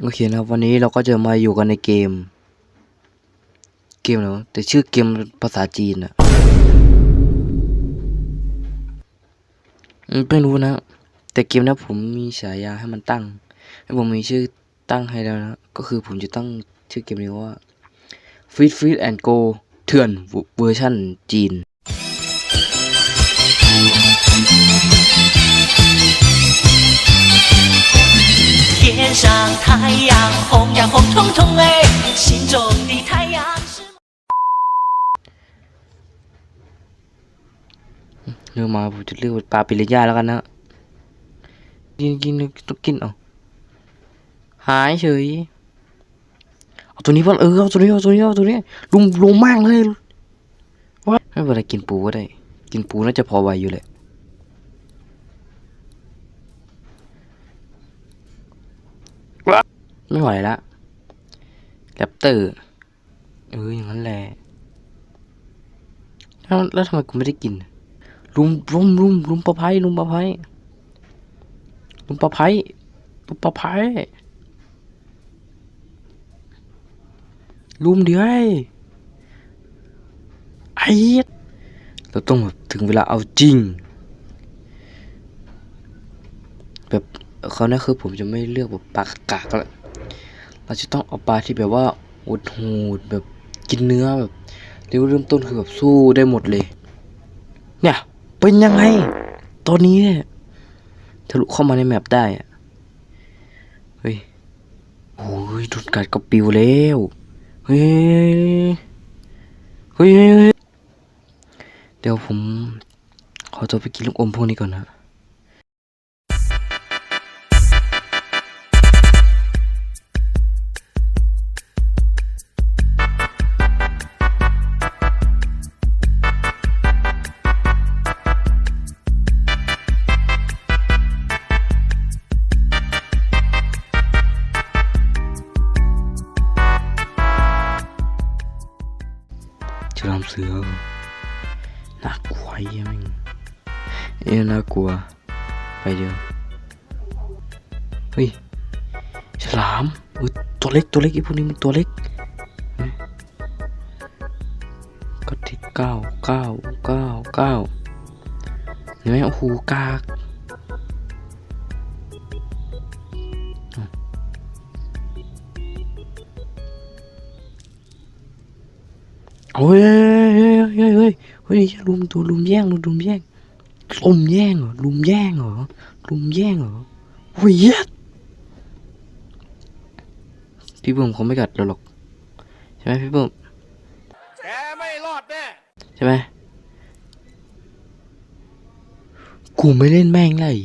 โอเคนะครับวันนี้เราก็จะมาอยู่กันในเกม เกมอะไรวะแต่ชื่อเกมภาษาจีนอะไม่รู้นะ แต่เกมนะผมมีฉายาให้มันตั้งให้ผมมีชื่อตั้งให้แล้วนะ ก็คือผมจะตั้งชื่อเกมนี้ว่า Feed Feed and Go เถื่อนเวอร์ชั่นจีน 天上太阳红呀红彤彤哎，心中的太阳是。 เรื่องมาผมจะเรียกว่าปลาปิริยาแล้วกันนะ กินกินต้องกินเอาหายเฉย เอาตัวนี้ป่ะเออเอาตัวนี้เอาตัวนี้เอาตัวนี้ลุมลุมมากเลยว่าไม่เป็นไรกินปูก็ได้ กินปูน่าจะพอไหวอยู่แหละ ไม่ไหวละแรปเตอร์เอออย่างนั้นแหละแล้วแล้วทำไมกูไม่ได้กินลุมลุมลุมลุมปะไพลุมปะไพลุมปะไพลุมปะไพลุมเดียวไอ้ไอ้เหี้ยเราต้องแบบถึงเวลาเอาจริง แบบเขาวนี่ยคือผมจะไม่เลือกแบบปลากากแล้ว เราจะต้องเอาปลาที่แบบว่าโหดโหดแบบกินเนื้อแบบเรียกว่าเริ่มต้นคือแบบสู้ได้หมดเลย เนี่ย เป็นยังไง ตอนนี้เนี่ยทะลุเข้ามาในแมปได้อะเฮ้ยโอ้ยโดนกัดก็ปิวแล้วเฮ้ยเฮ้ยเฮ้ยเฮ้ยเดี๋ยวผมขอตัวไปกินลูกอมพวกนี้ก่อนนะ เสือเหรอน่ากลัวยแม่งเอ้น่ากลัว ไปเดียวเฮ้ยฉลามเอยตัวเล็กตัวเล็กไอ้พวกนี้มันตัวเล็กก็ที่เก้าเก้าเก้าเก้าเห็นไหมโอ้โหกากโอ้ย ฮ้ยเฮ้ยลุมตัวลุมแย่งลุมลุมแย่งลุมแย่งเหรอลุมแย่งเหรอลุมแย่งเหรอโอ้ยเหี้ยพี่เบิ้มเขาไม่กัดเราหรอกใช่ไหมพี่เบิ้มแกไม่รอดแน่ใช่ไหมกูไม่เล่นแม่งเลย